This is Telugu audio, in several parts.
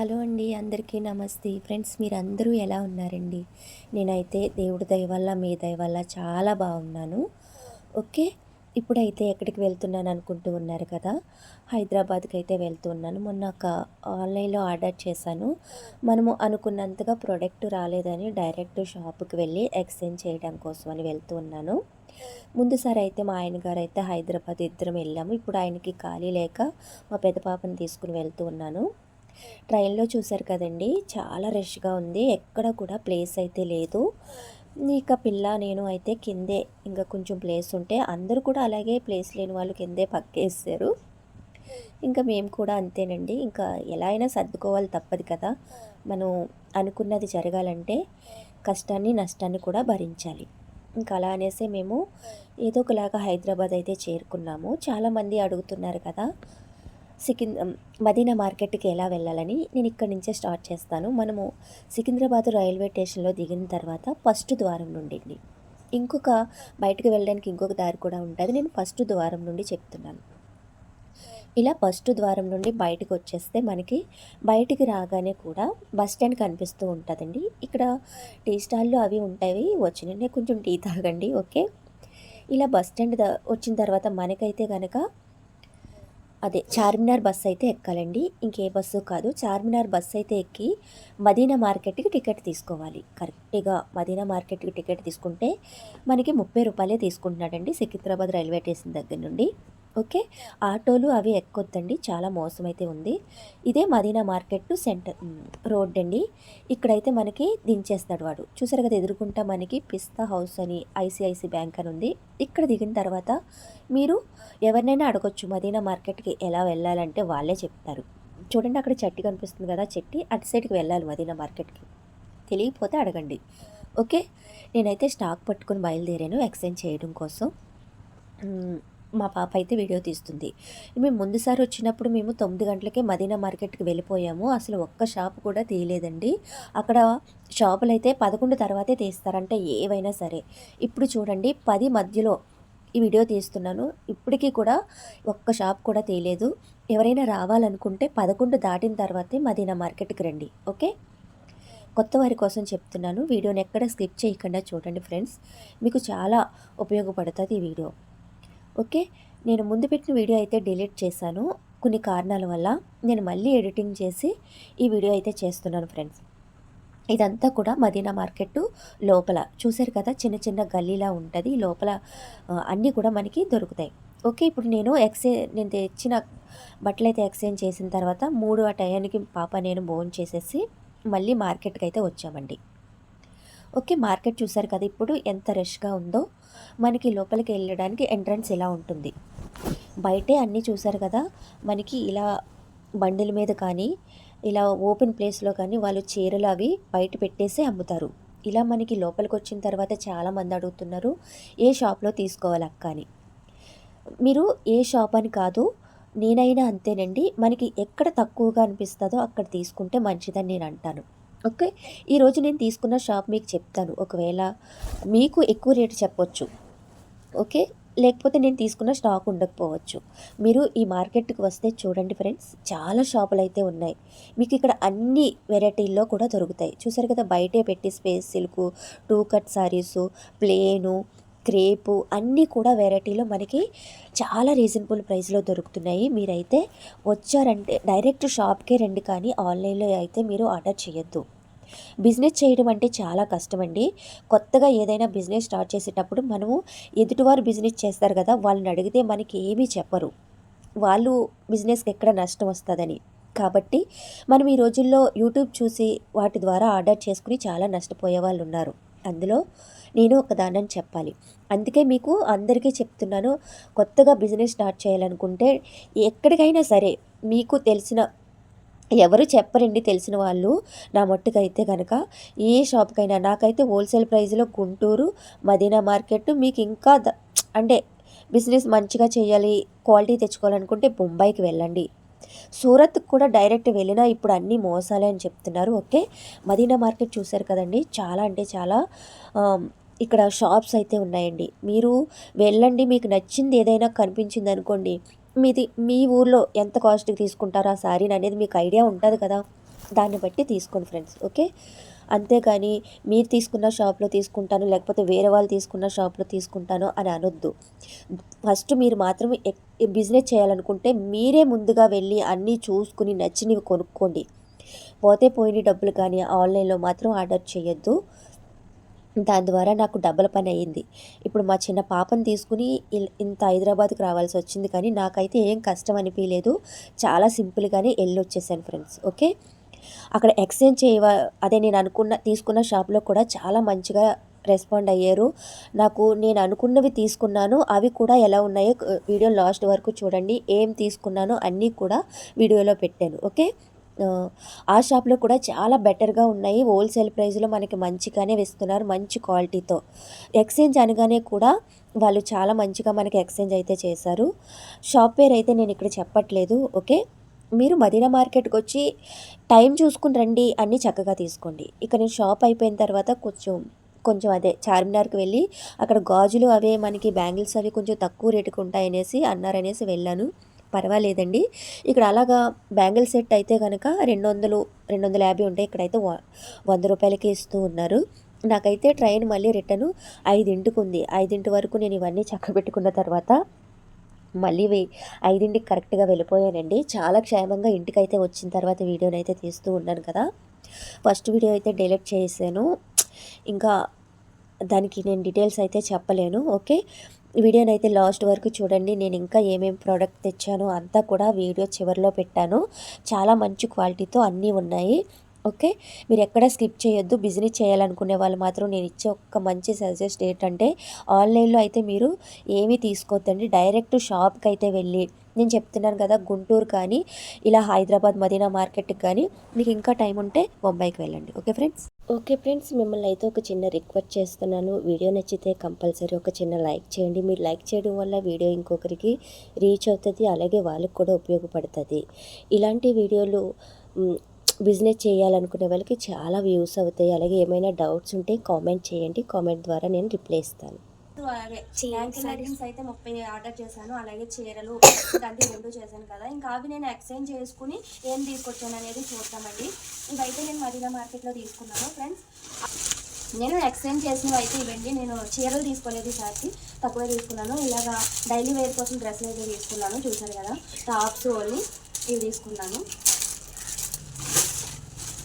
హలో అండి అందరికీ నమస్తే. ఫ్రెండ్స్ మీరందరూ ఎలా ఉన్నారండి? నేనైతే దేవుడి దయ వల్ల మీ దయ వల్ల చాలా బాగున్నాను. ఓకే ఇప్పుడైతే ఎక్కడికి వెళ్తున్నాను అనుకుంటూ ఉన్నారు కదా? హైదరాబాద్కి అయితే వెళ్తున్నాను మొన్న ఒక ఆన్లైన్లో ఆర్డర్ చేశాను. మనము అనుకున్నంతగా ప్రోడక్ట్ రాలేదని డైరెక్ట్ షాప్కి వెళ్ళి ఎక్స్చేంజ్ చేయడం కోసం అని వెళ్తూ ఉన్నాను. ముందుసారి అయితే మా ఆయన గారు అయితే హైదరాబాద్ ఇద్దరం వెళ్ళాము. ఇప్పుడు ఆయనకి ఖాళీ లేక మా పెద్ద పాపని తీసుకుని వెళ్తూ ఉన్నాను. ట్రైన్లో చూశారు కదండి. చాలా రష్గా ఉంది. ఎక్కడ కూడా ప్లేస్ అయితే లేదు. ఇక పిల్ల నేను అయితే కిందే ఇంకా కొంచెం ప్లేస్ ఉంటే అందరూ కూడా అలాగే ప్లేస్ లేని వాళ్ళు కిందే పక్కేస్తారు ఇంకా మేము కూడా అంతేనండి. ఇంకా ఎలా అయినా సర్దుకోవాలి తప్పదు కదా. మనం అనుకున్నది జరగాలంటే కష్టాన్ని నష్టాన్ని కూడా భరించాలి. ఇంకా అలా అనేసి మేము ఏదో ఒకలాగా హైదరాబాద్ అయితే చేరుకున్నాము. చాలామంది అడుగుతున్నారు కదా సికింద్ మదీనా మార్కెట్కి ఎలా వెళ్ళాలని నేను ఇక్కడి నుంచే స్టార్ట్ చేస్తాను. మనము సికింద్రాబాద్ రైల్వే స్టేషన్లో దిగిన తర్వాత ఫస్ట్ ద్వారం నుండి ఇంకొక బయటకు వెళ్ళడానికి ఇంకొక దారి కూడా ఉంటుంది. నేను ఫస్ట్ ద్వారం నుండి చెప్తున్నాను. ఇలా ఫస్ట్ ద్వారం నుండి బయటకు వచ్చేస్తే మనకి బయటికి రాగానే కూడా బస్ స్టాండ్ కనిపిస్తూ ఉంటుందండి. ఇక్కడ టీ స్టాల్లో అవి ఉంటాయి. వచ్చిన కొంచెం టీ తాగండి. ఓకే? ఇలా బస్ స్టాండ్ వచ్చిన తర్వాత మనకైతే కనుక అదే చార్మినార్ బస్ అయితే ఎక్కాలండి. ఇంకే బస్సు కాదు చార్మినార్ బస్ అయితే ఎక్కి మదీనా మార్కెట్కి టికెట్ తీసుకోవాలి. కరెక్ట్గా మదీనా మార్కెట్కి టికెట్ తీసుకుంటే మనకి ముప్పై రూపాయలే తీసుకుంటున్నాడండి సికింద్రాబాద్ రైల్వే స్టేషన్ దగ్గర నుండి. ఓకే? ఆటోలు అవి ఎక్కొద్దండి. చాలా మోసం అయితే ఉంది. ఇదే మదీనా మార్కెట్ సెంటర్ రోడ్ అండి. ఇక్కడైతే మనకి దించేస్తాడు వాడు. చూసారు కదా ఎదురుకుంటా మనకి పిస్తా హౌస్ అని ఐసిఐసి బ్యాంక్ అని ఉంది. ఇక్కడ దిగిన తర్వాత మీరు ఎవరినైనా అడగొచ్చు మదీనా మార్కెట్కి ఎలా వెళ్ళాలంటే వాళ్ళే చెప్తారు. చూడండి అక్కడ చెట్టు కనిపిస్తుంది కదా చెట్టి అటు సైడ్కి వెళ్ళాలి మదీనా మార్కెట్కి. తెలియకపోతే అడగండి. ఓకే? నేనైతే స్టాక్ పట్టుకుని బయలుదేరాను ఎక్స్చేంజ్ చేయడం కోసం. మా పాప అయితే వీడియో తీస్తుంది. మేము ముందుసారి వచ్చినప్పుడు మేము తొమ్మిది గంటలకే మదీనా మార్కెట్కి వెళ్ళిపోయాము. అసలు ఒక్క షాప్ కూడా తీయలేదండి. అక్కడ షాపులు అయితే పదకొండు తర్వాతే తీస్తారంటే ఏవైనా సరే. ఇప్పుడు చూడండి పది మధ్యలో ఈ వీడియో తీస్తున్నాను. ఇప్పటికీ కూడా ఒక్క షాప్ కూడా తీయలేదు. ఎవరైనా రావాలనుకుంటే పదకొండు దాటిన తర్వాతే మదీనా మార్కెట్కి రండి. ఓకే? కొత్త వారి కోసం చెప్తున్నాను. వీడియోని ఎక్కడ స్కిప్ చేయకుండా చూడండి ఫ్రెండ్స్. మీకు చాలా ఉపయోగపడుతుంది ఈ వీడియో. ఓకే? నేను ముందు పెట్టిన వీడియో అయితే డిలీట్ చేశాను కొన్ని కారణాల వల్ల. నేను మళ్ళీ ఎడిటింగ్ చేసి ఈ వీడియో అయితే చేస్తున్నాను ఫ్రెండ్స్. ఇదంతా కూడా మదీనా మార్కెట్ లోపల. చూసారు కదా? చిన్న చిన్న గల్లీలా ఉంటుంది. లోపల అన్నీ కూడా మనకి దొరుకుతాయి. ఓకే? ఇప్పుడు నేను ఎక్స్చేంజ్ నేను తెచ్చిన బట్టలు అయితే ఎక్స్చేంజ్ చేసిన తర్వాత మూడు ఆ టయానికి పాప నేను బోన్ చేసేసి మళ్ళీ మార్కెట్కి అయితే వచ్చామండి. ఓకే మార్కెట్ చూసారు కదా ఇప్పుడు ఎంత రష్గా ఉందో మనకి లోపలికి వెళ్ళడానికి ఎంట్రన్స్ ఇలా ఉంటుంది. బయటే అన్నీ చూసారు కదా మనకి ఇలా బండిల మీద కానీ ఇలా ఓపెన్ ప్లేస్లో కానీ వాళ్ళు చీరలు అవి బయట పెట్టేసి అమ్ముతారు. ఇలా మనకి లోపలికి వచ్చిన తర్వాత చాలామంది అడుగుతున్నారు ఏ షాప్లో తీసుకోవాలి అక్క అని. మీరు ఏ షాప్ అని కాదు నేనైనా అంతేనండి మనకి ఎక్కడ తక్కువగా అనిపిస్తుందో అక్కడ తీసుకుంటే మంచిదని నేను అంటాను. ఓకే? ఈరోజు నేను తీసుకున్న షాప్ మీకు చెప్తాను. ఒకవేళ మీకు ఎక్కువ రేటు చెప్పొచ్చు. ఓకే? లేకపోతే నేను తీసుకున్న స్టాక్ ఉండకపోవచ్చు. మీరు ఈ మార్కెట్కి వస్తే చూడండి ఫ్రెండ్స్ చాలా షాపులు అయితే ఉన్నాయి. మీకు ఇక్కడ అన్ని వెరైటీల్లో కూడా దొరుకుతాయి. చూసారు కదా బయటే పెట్టి space silk two cut saris plain crepe అన్నీ కూడా వెరైటీలో మనకి చాలా రీజనబుల్ ప్రైస్లో దొరుకుతున్నాయి. మీరైతే వచ్చారంటే డైరెక్ట్ షాప్కే రండి కానీ ఆన్లైన్లో అయితే మీరు ఆర్డర్ చేయొద్దు. బిజినెస్ చేయడం అంటే చాలా కష్టం అండి కొత్తగా ఏదైనా బిజినెస్ స్టార్ట్ చేసేటప్పుడు మనము ఎదుటివారు బిజినెస్ చేస్తారు కదా వాళ్ళని అడిగితే మనకి ఏమీ చెప్పరు. వాళ్ళు బిజినెస్కి ఎక్కడ నష్టం వస్తుందని. కాబట్టి మనం ఈ రోజుల్లో యూట్యూబ్ చూసి వాటి ద్వారా ఆర్డర్ చేసుకుని చాలా నష్టపోయే వాళ్ళు ఉన్నారు అందులో నేను ఒకదానని చెప్పాలి. అందుకే మీకు అందరికీ చెప్తున్నాను కొత్తగా బిజినెస్ స్టార్ట్ చేయాలనుకుంటే ఎక్కడికైనా సరే మీకు తెలిసిన ఎవరు చెప్పరండి తెలిసిన వాళ్ళు నా మట్టుకైతే కనుక ఏ షాప్కైనా నాకైతే హోల్సేల్ ప్రైస్లో గుంటూరు మదీనా మార్కెట్ మీకు ఇంకా అంటే బిజినెస్ మంచిగా చేయాలి క్వాలిటీ తెచ్చుకోవాలనుకుంటే బొంబాయికి వెళ్ళండి. సూరత్ కూడా డైరెక్ట్ వెళ్ళినా ఇప్పుడు అన్నీ మోసాలే అని చెప్తున్నారు ఓకే? మదీనా మార్కెట్ చూశారు కదండి చాలా అంటే చాలా ఇక్కడ షాప్స్ అయితే ఉన్నాయండి. మీరు వెళ్ళండి మీకు నచ్చింది ఏదైనా కనిపించింది అనుకోండి మీది మీ ఊర్లో ఎంత కాస్ట్కి తీసుకుంటారా శారీని అనేది మీకు ఐడియా ఉంటుంది కదా. దాన్ని బట్టి తీసుకోండి ఫ్రెండ్స్ ఓకే? అంతేగాని మీరు తీసుకున్న షాప్లో తీసుకుంటాను లేకపోతే వేరే వాళ్ళు తీసుకున్న షాప్లో తీసుకుంటాను అని అనొద్దు. ఫస్ట్ మీరు మాత్రం బిజినెస్ చేయాలనుకుంటే మీరే ముందుగా వెళ్ళి అన్నీ చూసుకుని నచ్చినవి కొనుక్కోండి. పోతే పోయిన డబ్బులు కానీ ఆన్లైన్లో మాత్రం ఆర్డర్ చేయొద్దు. దాని ద్వారా నాకు డబ్బుల పని అయ్యింది. ఇప్పుడు మా చిన్న పాపను తీసుకుని ఇల్- ఇంత హైదరాబాద్కి రావాల్సి వచ్చింది కానీ నాకైతే ఏం కష్టం అనిపించలేదు చాలా సింపుల్గానే వెళ్ళి వచ్చేసాను ఫ్రెండ్స్ ఓకే? అక్కడ ఎక్స్చేంజ్ చేయవ అదే నేను అనుకున్న తీసుకున్న షాప్లో కూడా చాలా మంచిగా రెస్పాండ్ అయ్యారు. నాకు నేను అనుకున్నవి తీసుకున్నాను. అవి కూడా ఎలా ఉన్నాయో వీడియో లాస్ట్ వరకు చూడండి. ఏం తీసుకున్నానో అన్నీ కూడా వీడియోలో పెట్టాను ఓకే? ఆ, షాప్లో కూడా చాలా బెటర్గా ఉన్నాయి. హోల్సేల్ ప్రైస్లో మనకి మంచిగానే ఇస్తున్నారు మంచి క్వాలిటీతో. ఎక్స్చేంజ్ అనగానే కూడా వాళ్ళు చాలా మంచిగా మనకి ఎక్స్చేంజ్ అయితే చేశారు. షాప్ పేరు అయితే నేను ఇక్కడ చెప్పట్లేదు. ఓకే? మీరు మదీనా మార్కెట్కి వచ్చి టైం చూసుకుని రండి అన్నీ చక్కగా తీసుకోండి. ఇక నేను షాప్ అయిపోయిన తర్వాత కొంచెం కొంచెం అదే చార్మినార్కి వెళ్ళి అక్కడ గాజులు అవే మనకి బ్యాంగిల్స్ అవి కొంచెం తక్కువ రేటుకు ఉంటాయనేసి అన్నారనేసి వెళ్ళాను. పర్వాలేదండి. ఇక్కడ అలాగా బ్యాంగిల్ సెట్ అయితే కనుక రెండు వందలు రెండు వందల యాభై ఉంటాయి ఇక్కడైతే వ- వంద రూపాయలకి ఇస్తూ ఉన్నారు. నాకైతే ట్రైన్ మళ్ళీ రిటర్న్ ఐదింటికి ఉంది. ఐదింటి వరకు నేను ఇవన్నీ చక్కబెట్టుకున్న తర్వాత మళ్ళీ ఐదింటికి కరెక్ట్గా వెళ్ళిపోయానండి. చాలా క్షేమంగా ఇంటికైతే వచ్చిన తర్వాత వీడియోని అయితే తీస్తూ ఉన్నాను కదా. ఫస్ట్ వీడియో అయితే డిలీట్ చేశాను ఇంకా దానికి నేను డీటెయిల్స్ అయితే చెప్పలేను. ఓకే? వీడియోని అయితే లాస్ట్ వరకు చూడండి. నేను ఇంకా ఏమేమి ప్రోడక్ట్ తెచ్చానో అంతా కూడా వీడియో చివరిలో పెట్టాను. చాలా మంచి క్వాలిటీతో అన్నీ ఉన్నాయి. ఓకే? మీరు ఎక్కడ స్కిప్ చేయొద్దు. బిజినెస్ చేయాలనుకునే వాళ్ళు మాత్రం నేను ఇచ్చే ఒక మంచి సజెస్ట్ ఏంటంటే ఆన్లైన్లో అయితే మీరు ఏమీ తీసుకోవద్దండి డైరెక్ట్ షాప్కి అయితే వెళ్ళి నేను చెప్తున్నాను కదా గుంటూరు కానీ ఇలా హైదరాబాద్ మదీనా మార్కెట్కి కానీ మీకు ఇంకా టైం ఉంటే బొంబాయికి వెళ్ళండి. Okay friends? ఓకే ఫ్రెండ్స్ మిమ్మల్ని అయితే ఒక చిన్న రిక్వెస్ట్ చేస్తున్నాను. వీడియో నచ్చితే కంపల్సరీ ఒక చిన్న లైక్ చేయండి. మీరు లైక్ చేయడం వల్ల వీడియో ఇంకొకరికి రీచ్ అవుతుంది అలాగే వాళ్ళకి కూడా ఉపయోగపడుతుంది. ఇలాంటి వీడియోలు బిజినెస్ చేయాలనుకునే వాళ్ళకి చాలా వ్యూస్ అవుతాయి. అలాగే ఏమైనా డౌట్స్ ఉంటే కామెంట్ చేయండి. కామెంట్ ద్వారా నేను రిప్లై ఇస్తాను. అదే యాంకిల్ లెగ్గిన్స్ అయితే ముప్పై ఆర్డర్ చేశాను. అలాగే చీరలు ఇలాంటి రెండు చేశాను కదా. ఇంకా అవి నేను ఎక్స్చేంజ్ చేసుకుని ఏం తీసుకొచ్చాను అనేది చూద్దామండి. ఇవైతే నేను మదీనా మార్కెట్లో తీసుకున్నాను ఫ్రెండ్స్ నేను ఎక్స్చేంజ్ చేసినవి అయితే ఇవ్వండి నేను చీరలు తీసుకోలేదు ఈసారికి తక్కువే తీసుకున్నాను. ఇలాగా డైలీ వేర్ కోసం డ్రెస్సులు అయితే తీసుకున్నాను. చూసారు కదా. టాప్స్ ఓన్లీ ఇవి తీసుకున్నాను.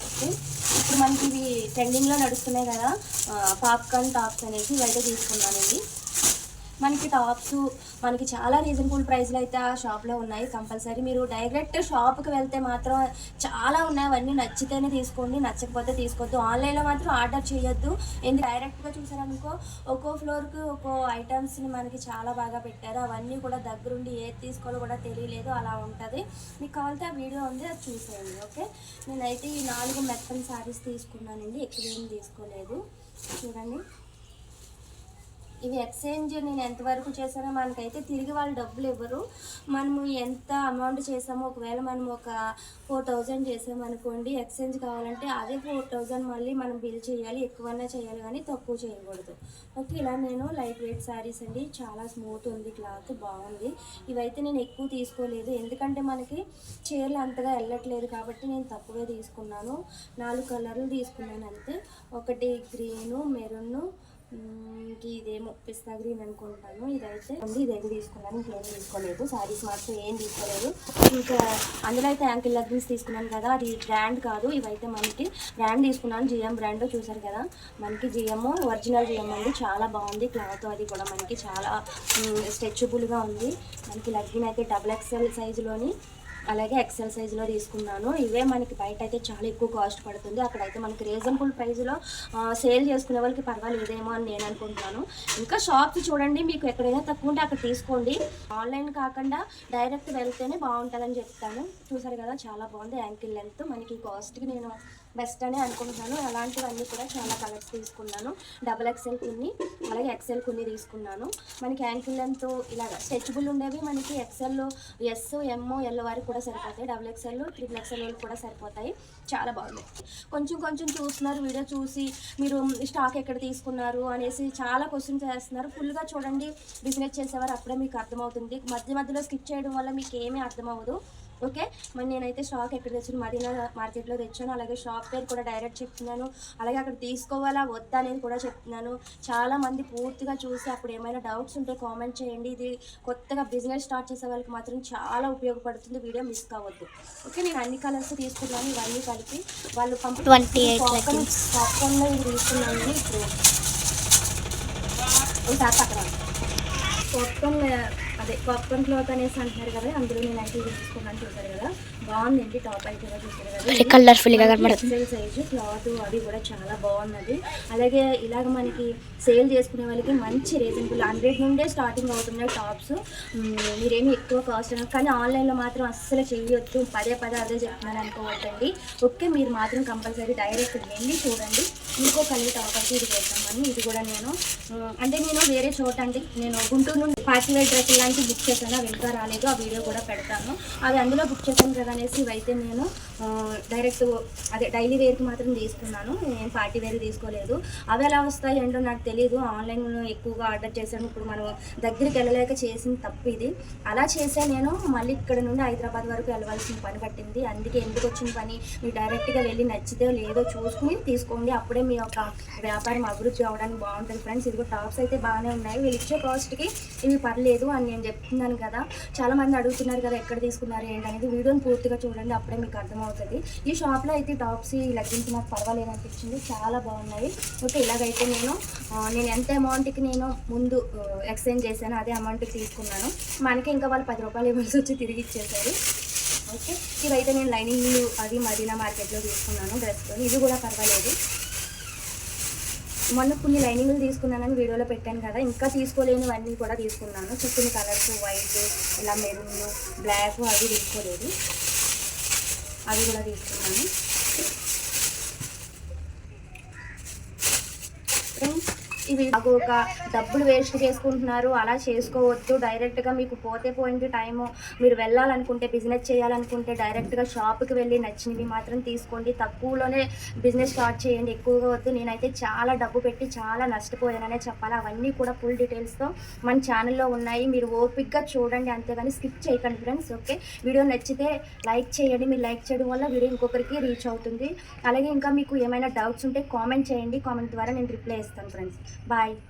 ఓకే ఇప్పుడు మనకి ఇవి ట్రెండింగ్లో నడుస్తున్నాయి కదా పాప్కార్న్ టాప్స్ అనేసి ఇవైతే తీసుకున్నానండి. మనకి టాప్స్ మనకి చాలా రీజనబుల్ ప్రైస్లో అయితే ఆ షాప్లో ఉన్నాయి. కంపల్సరీ మీరు డైరెక్ట్ షాప్కి వెళ్తే మాత్రం చాలా ఉన్నాయి. అవన్నీ నచ్చితేనే తీసుకోండి నచ్చకపోతే తీసుకోవద్దు. ఆన్లైన్లో మాత్రం ఆర్డర్ చేయొద్దు. ఎందుకు డైరెక్ట్గా చూసారనుకో ఒక్కో ఫ్లోర్కి ఒక్కో ఐటమ్స్ని మనకి చాలా బాగా పెట్టారు. అవన్నీ కూడా దగ్గరుండి ఏది తీసుకోవాలో కూడా తెలియలేదు. అలా ఉంటుంది. మీకు కావాలంటే ఆ వీడియో ఉంది అది చూసేయండి ఓకే? నేనైతే ఈ నాలుగు మెత్తని శారీస్ తీసుకున్నానండి. ఎక్కువ ఏం తీసుకోలేదు. చూడండి. ఇవి ఎక్స్చేంజ్ నేను ఎంతవరకు చేశానో మనకైతే తిరిగి వాళ్ళు డబ్బులు ఇవ్వరు. మనము ఎంత అమౌంట్ చేసామో ఒకవేళ మనం ఒక ఫోర్ థౌజండ్ చేసామనుకోండి ఎక్స్చేంజ్ కావాలంటే అదే ఫోర్ థౌజండ్ మళ్ళీ మనం బిల్ చేయాలి ఎక్కువన్నా చేయాలి కానీ తక్కువ చేయకూడదు. ఓకే ఇలా నేను లైట్ వెయిట్ శారీస్ అండి. చాలా స్మూత్ ఉంది క్లాత్ బాగుంది. ఇవైతే నేను ఎక్కువ తీసుకోలేదు. ఎందుకంటే మనకి చీరలు అంతగా వెళ్ళట్లేదు కాబట్టి నేను తక్కువే తీసుకున్నాను. నాలుగు కలర్లు తీసుకున్నాను అంతే. ఒకటి గ్రీను మెరూన్ ఇదేమో పిస్తా గ్రీన్ అనుకుంటాను. ఇదైతే ఉంది. ఇదైతే తీసుకున్నాను? ఇంకేం తీసుకోలేదు. శారీస్ మాత్రం ఏం తీసుకోలేదు. ఇంకా అందులో అయితే యాంకిల్ లెగ్గిన్స్ తీసుకున్నాను కదా. అది బ్రాండ్ కాదు. ఇవైతే మనకి బ్రాండ్ తీసుకున్నాను. జిఎం బ్రాండ్ చూసారు కదా? మనకి జిఎం ఒరిజినల్ జిఎం అండి. చాలా బాగుంది. క్లాత్ అది కూడా మనకి చాలా స్ట్రెచబుల్గా ఉంది. మనకి లెగ్గిన్ అయితే డబుల్ ఎక్స్ఎల్ సైజులోని అలాగే ఎక్సెల్ సైజులో తీసుకున్నాను. ఇవే మనకి బయట అయితే చాలా ఎక్కువ కాస్ట్ పడుతుంది. అక్కడైతే మనకి రీజనబుల్ ప్రైస్లో సేల్ చేసుకునే వాళ్ళకి పర్వాలేదేమో అని నేను అనుకుంటున్నాను. ఇంకా షాప్స్ చూడండి మీకు ఎక్కడైనా తక్కువ ఉంటే అక్కడ తీసుకోండి. ఆన్లైన్ కాకుండా డైరెక్ట్ వెళ్తేనే బాగుంటుందని చెప్తాను. చూసారు కదా చాలా బాగుంది యాంకిల్ లెంత్ మనకి కాస్ట్కి నేను బెస్ట్ అని అనుకుంటున్నాను. అలాంటివన్నీ కూడా చాలా కలర్స్ తీసుకున్నాను. డబల్ ఎక్సెల్ కొన్ని అలాగే ఎక్సెల్ కొన్ని తీసుకున్నాను. మనకి యాంకిల్ లెంత్ ఇలాగ స్ట్రెచబుల్ ఉండేవి మనకి ఎక్సెల్ ఎస్ ఎంఓ ఎల్ వారికి కూడా సరిపోతాయి. డబుల్ ఎక్సెల్ ట్రిపుల్ ఎక్సెల్ కూడా సరిపోతాయి. చాలా బాగుంది. కొంచెం కొంచెం చూస్తున్నారు వీడియో చూసి మీరు స్టాక్ ఎక్కడ తీసుకున్నారు అనేసి చాలా క్వశ్చన్స్ చేస్తున్నారు. ఫుల్గా చూడండి. బిజినెస్ చేసేవారు అప్పుడే మీకు అర్థమవుతుంది. మధ్య మధ్యలో స్కిప్ చేయడం వల్ల మీకు ఏమీ అర్థమవ్వదు. ఓకే? మరి నేనైతే స్టాక్ ఎక్కడ తెచ్చాను? మదీనా మార్కెట్లో తెచ్చాను. అలాగే షాప్ పేరు కూడా డైరెక్ట్ చెప్తున్నాను. అలాగే అక్కడ తీసుకోవాలా? వద్దా అనేది కూడా చెప్తున్నాను. చాలా మంది పూర్తిగా చూసి అప్పుడు ఏమైనా డౌట్స్ ఉంటే కామెంట్ చేయండి. ఇది కొత్తగా బిజినెస్ స్టార్ట్ చేసే వాళ్ళకి మాత్రం చాలా ఉపయోగపడుతుంది. వీడియో మిస్ కావద్దు. ఓకే నేను అన్ని కలర్స్ తీసుకున్నాను. ఇవన్నీ కలిపి వాళ్ళు కంప్లీట్ 28 పాప్కార్న్ పాప్కార్న్లో ఇది తీసుకున్నాను. ఇప్పుడు పాప్కార్న్ అదే పాప్కార్న్ క్లాత్ అనేసి అంటున్నారు కదా అందులో నేను అయితే ఇది తీసుకున్నాను చూసారు కదా. బాగుందండి టాప్ అయితే చూసారు కదా. ఇది కలర్ఫుల్గా మనకి ఎక్సెల్ సైజు క్లాత్ అది కూడా చాలా బాగున్నది. అలాగే ఇలాగ మనకి సేల్ చేసుకునే వాళ్ళకి మంచి రీజనబుల్ హండ్రెడ్ నుండే స్టార్టింగ్ అవుతున్నాయి టాప్స్ మీరేమి ఎక్కువ కాస్ట్ అనదు కానీ ఆన్లైన్లో మాత్రం అస్సలు చెయ్యొద్దు. పదే పదే అదే చెప్తున్నాను అనుకోవద్దండి. ఓకే మీరు మాత్రం కంపల్సరీ డైరెక్ట్ వెళ్ళి చూడండి. ఇంకో కలర్ టాప్ ఇది చేద్దామని ఇది కూడా నేను అంటే నేను వేరే చోట అండి. నేను గుంటూరు నుండి పార్టీవేర్ డ్రెస్ ఇలాంటి బుక్ చేశాను. అవి ఇంకా రాలేదు. ఆ వీడియో కూడా పెడతాను. అవి అందులో బుక్ చేశాను కదా అనేసి ఇవైతే నేను డైరెక్ట్ అదే డైలీ వేర్కి మాత్రం తీసుకున్నాను నేను పార్టీ వేర్ తీసుకోలేదు. అవి ఎలా వస్తాయి ఏంటో నాకు తెలియదు ఆన్లైన్ ఎక్కువగా ఆర్డర్ చేశాను. ఇప్పుడు మనం దగ్గరికి వెళ్ళలేక చేసిన తప్పు ఇది. అలా చేసే నేను మళ్ళీ ఇక్కడ నుండి హైదరాబాద్ వరకు వెళ్ళవలసిన పని పట్టింది. అందుకే ఎందుకు వచ్చిన పని? మీరు డైరెక్ట్గా వెళ్ళి నచ్చితే లేదో చూసుకుని తీసుకోండి. అప్పుడే మీ యొక్క వ్యాపారం అభివృద్ధి అవ్వడానికి బాగుంటుంది ఫ్రెండ్స్. ఇదిగో టాప్స్ అయితే బాగానే ఉన్నాయి. వీళ్ళు ఇచ్చే కాస్ట్కి ఇవి పర్లేదు అని నేను చెప్తున్నాను కదా. చాలా మంది అడుగుతున్నారు కదా ఎక్కడ తీసుకున్నారు ఏంటనేది వీడియోని పూర్తిగా చూడండి అప్పుడే మీకు అర్థమవుతుంది. ఈ షాప్లో అయితే టాప్స్ ఈ లెగ్గిన్స్ నాకు పర్వాలేదు అనిపించింది. చాలా బాగున్నాయి. ఓకే ఇలాగైతే నేను నేను ఎంత అమౌంట్కి నేను ముందు ఎక్స్చేంజ్ చేశాను అదే అమౌంట్కి తీసుకున్నాను. మనకి ఇంకా వాళ్ళు పది రూపాయలు ఇవ్వాల్సి వచ్చి తిరిగి ఇచ్చేసారు ఓకే ఇవైతే నేను లైనింగ్ అది మదీనా మార్కెట్లో తీసుకున్నాను డ్రెస్లో ఇది కూడా పర్వాలేదు. మొన్న కొన్ని లైనింగ్లు తీసుకున్నానని వీడియోలో పెట్టాను కదా. ఇంకా తీసుకోలేనివన్నీ కూడా తీసుకున్నాను. చుట్టూ కలర్స్ వైట్ ఇలా మెరూన్ బ్లాక్ అవి తీసుకోలేదు. అవి కూడా తీసుకున్నాను ఫ్రెండ్స్ ఇవి ఒక డబ్బులు వేస్ట్ చేసుకుంటున్నారు అలా చేసుకోవద్దు. డైరెక్ట్గా మీకు పోతే పోయింది టైము మీరు వెళ్ళాలనుకుంటే బిజినెస్ చేయాలనుకుంటే డైరెక్ట్గా షాప్కి వెళ్ళి నచ్చినవి మాత్రం తీసుకోండి. తక్కువలోనే బిజినెస్ స్టార్ట్ చేయండి. ఎక్కువగా వద్దు. నేనైతే చాలా డబ్బు పెట్టి చాలా నష్టపోయాననే చెప్పాలి. అవన్నీ కూడా ఫుల్ డీటెయిల్స్తో మన ఛానల్లో ఉన్నాయి. మీరు ఓపిక్గా చూడండి. అంతేగాని స్కిప్ చేయకండి ఫ్రెండ్స్ ఓకే వీడియో నచ్చితే లైక్ చేయండి. మీరు లైక్ చేయడం వల్ల వీడియో ఇంకొకరికి రీచ్ అవుతుంది. అలాగే ఇంకా మీకు ఏమైనా డౌట్స్ ఉంటే కామెంట్ చేయండి. కామెంట్ ద్వారా నేను రిప్లై ఇస్తాను ఫ్రెండ్స్ Bye.